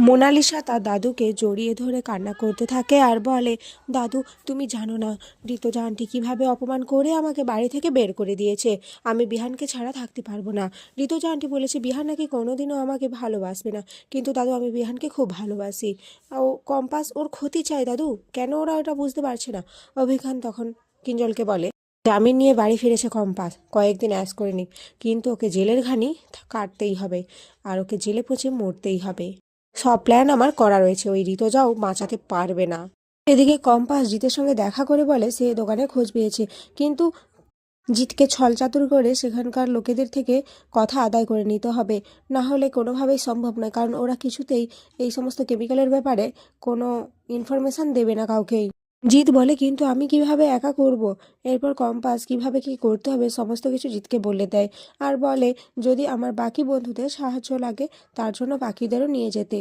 Mona Lisa তার দাদুকে জড়িয়ে ধরে কান্না করতে থাকে আর বলে, দাদু, তুমি জানো না, ঋতুজা আন্টি কীভাবে অপমান করে আমাকে বাড়ি থেকে বের করে দিয়েছে। আমি বিহানকে ছাড়া থাকতে পারব না। ঋতুজা আন্টি বলেছে, বিহান নাকি কোনোদিনও আমাকে ভালোবাসবে না। কিন্তু দাদু, আমি বিহানকে খুব ভালোবাসি। ও কম্পাস, ওর ক্ষতি চাই দাদু। কেন ওরা ওটা বুঝতে পারছে না? অভিখান তখন কিঞ্জলকে বলে, জামিন নিয়ে বাড়ি ফিরেছে কম্পাস। কয়েকদিন অ্যাস করে নিক কিন্তু ওকে জেলের ঘানি কাটতেই হবে। আর ওকে জেলে পচে মরতেই হবে। সব প্ল্যান আমার করা রয়েছে। ওই ঋতজাও বাঁচাতে পারবে না। এদিকে কম্পাস জিতের সঙ্গে দেখা করে বলে, সে দোকানে খোঁজ পেয়েছে। কিন্তু জিতকে ছলচাতুর করে সেখানকার লোকেদের থেকে কথা আদায় করে নিতে হবে। না হলে কোনোভাবেই সম্ভব নয়, কারণ ওরা কিছুতেই এই সমস্ত কেমিক্যালের ব্যাপারে কোনো ইনফরমেশান দেবে না কাউকেই। জিৎ বলে, কিন্তু আমি কীভাবে একা করব? এরপর কম্পাস কীভাবে কি করতে হবে? সমস্ত কিছু জিতকে বলে দেয়। আর বলে, যদি আমার বাকি বন্ধুদের সাহায্য লাগে, তার জন্য বাকিদেরও নিয়ে যেতে।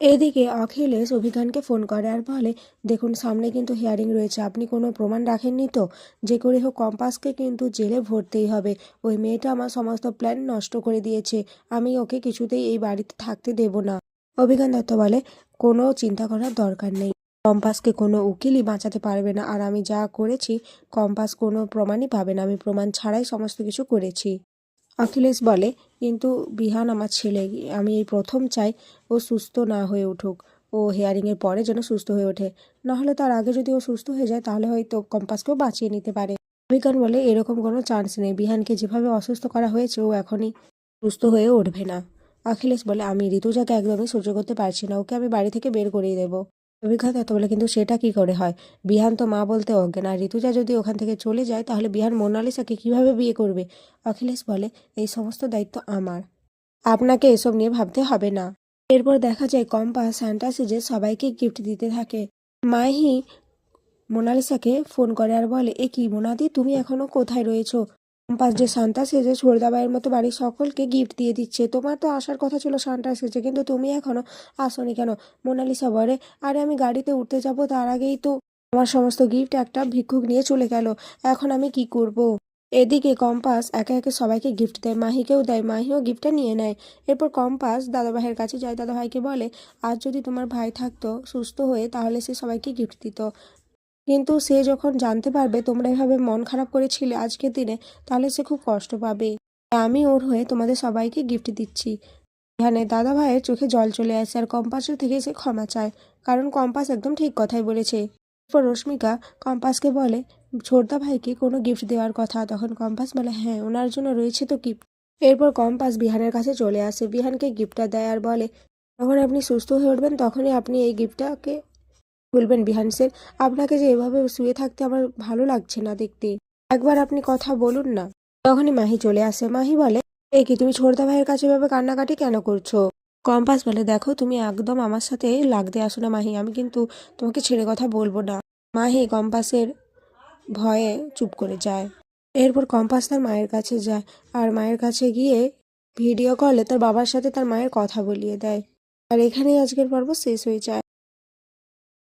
এদিকে অখিলেশ অভিজ্ঞানকে ফোন করে আর বলে, দেখুন, সামনে কিন্তু হিয়ারিং রয়েছে। আপনি কোনো প্রমাণ রাখেননি তো? যে করে হোক কম্পাসকে কিন্তু জেলে ভরতেই হবে। ওই মেয়েটা আমার সমস্ত প্ল্যান নষ্ট করে দিয়েছে। আমি ওকে কিছুতেই এই বাড়িতে থাকতে দেব না। অভিজ্ঞান দত্ত বলে, কোনো চিন্তা করার দরকার নেই। কম্পাসকে কোনো উকিলই বাঁচাতে পারবে না। আর আমি যা করেছি, কম্পাস কোনো প্রমাণই পাবে না। আমি প্রমাণ ছাড়াই সমস্ত কিছু করেছি। অখিলেশ বলে, কিন্তু বিহান আমার ছেলে, আমি এই প্রথম চাই ও সুস্থ না হয়ে উঠুক। ও হেয়ারিংয়ের পরে যেন সুস্থ হয়ে ওঠে। নাহলে তার আগে যদি ও সুস্থ হয়ে যায়, তাহলে হয়তো কম্পাসকেও বাঁচিয়ে নিতে পারে। অভিজ্ঞান বলে, এরকম কোনো চান্স নেই। বিহানকে যেভাবে অসুস্থ করা হয়েছে, ও এখনই সুস্থ হয়ে উঠবে না। অখিলেশ বলে, আমি ঋতুজাকে একদমই সহ্য করতে পারছি না। ওকে আমি বাড়ি থেকে বের করিয়ে দেবো। অভিজ্ঞান এত বলে কিন্তু সেটা কি করে হয়? বিহান তো মা বলতে অজ্ঞান। আর ঋতুজা যদি ওখান থেকে চলে যায়, তাহলে বিহান মোনালিসাকে কীভাবে বিয়ে করবে? অখিলেশ বলে, এই সমস্ত দায়িত্ব আমার। আপনাকে এসব নিয়ে ভাবতে হবে না। এরপর দেখা যায় কম্পাস স্যান্টা সিজে সবাইকে গিফট দিতে থাকে। মাহি মোনালিসাকে ফোন করে আর বলে, এ কি মোনাদি, তুমি এখনও কোথায় রয়েছো? কম্পাস যে সান্তা সেজে ছোড়দাবাইয়ের মতো বাড়ির সকলকে গিফট দিয়ে দিচ্ছে। তোমার তো আসার কথা ছিল সান্টা সেজে কিন্তু তুমি এখনও আসোনি কেন? মোনালিসা বলে, আরে আমি গাড়িতে উঠতে যাব, তার আগেই তো আমার সমস্ত গিফট একটা ভিক্ষুক নিয়ে চলে গেল। এখন আমি কি করব। এদিকে কম্পাস একে একে সবাইকে গিফট দেয়, মাহিকেও দেয়, মাহিও গিফটটা নিয়ে নেয়। এরপর কম্পাস দাদাভাইয়ের কাছে যায়, দাদাভাইকে বলে, আজ যদি তোমার ভাই থাকতো, সুস্থ হয়ে, তাহলে সে সবাইকে গিফট দিত। কিন্তু সে যখন জানতে পারবে তোমরা এভাবে মন খারাপ করেছিলে আজকের দিনে, তাহলে সে খুব কষ্ট পাবে। আমি ওর হয়ে তোমাদের সবাইকে গিফট দিচ্ছি। এখানে দাদা ভাইয়ের চোখে জল চলে আসে আর কম্পাসের থেকে সে ক্ষমা চায়, কারণ কম্পাস একদম ঠিক কথাই বলেছে। এরপর রশ্মিকা কম্পাসকে বলে ছোটদা ভাইকে কোনো গিফট দেওয়ার কথা? তখন কম্পাস বলে হ্যাঁ ওনার জন্য রয়েছে তো গিফট এরপর কম্পাস বিহানের কাছে চলে আসে। বিহানকে গিফটটা দেয় আর বলে, যখন আপনি সুস্থ হয়ে উঠবেন, তখনই আপনি এই গিফটটাকে বলবেন, বিহান স্যার, আপনাকে যে এভাবে শুয়ে থাকতে আমার ভালো লাগছে না দেখতে। একবার আপনি কথা বলুন না। তখনই মাহি চলে আসে। মাহি বলে, এ কি তুমি ছোটদা ভাইয়ের কাছে এভাবে কান্নাকাটি কেন করছ? কম্পাস বলে, দেখো, তুমি একদম আমার সাথে লাগতে আসো না মাহি, আমি কিন্তু তোমাকে ছেড়ে কথা বলব না। মাহি কম্পাসের ভয়ে চুপ করে যায়। এরপর কম্পাস তার মায়ের কাছে যায় আর মায়ের কাছে গিয়ে ভিডিও কলে তার বাবার সাথে তার মায়ের কথা বলিয়ে দেয়। আর এখানেই আজকের পর্ব শেষ হয়ে যায়।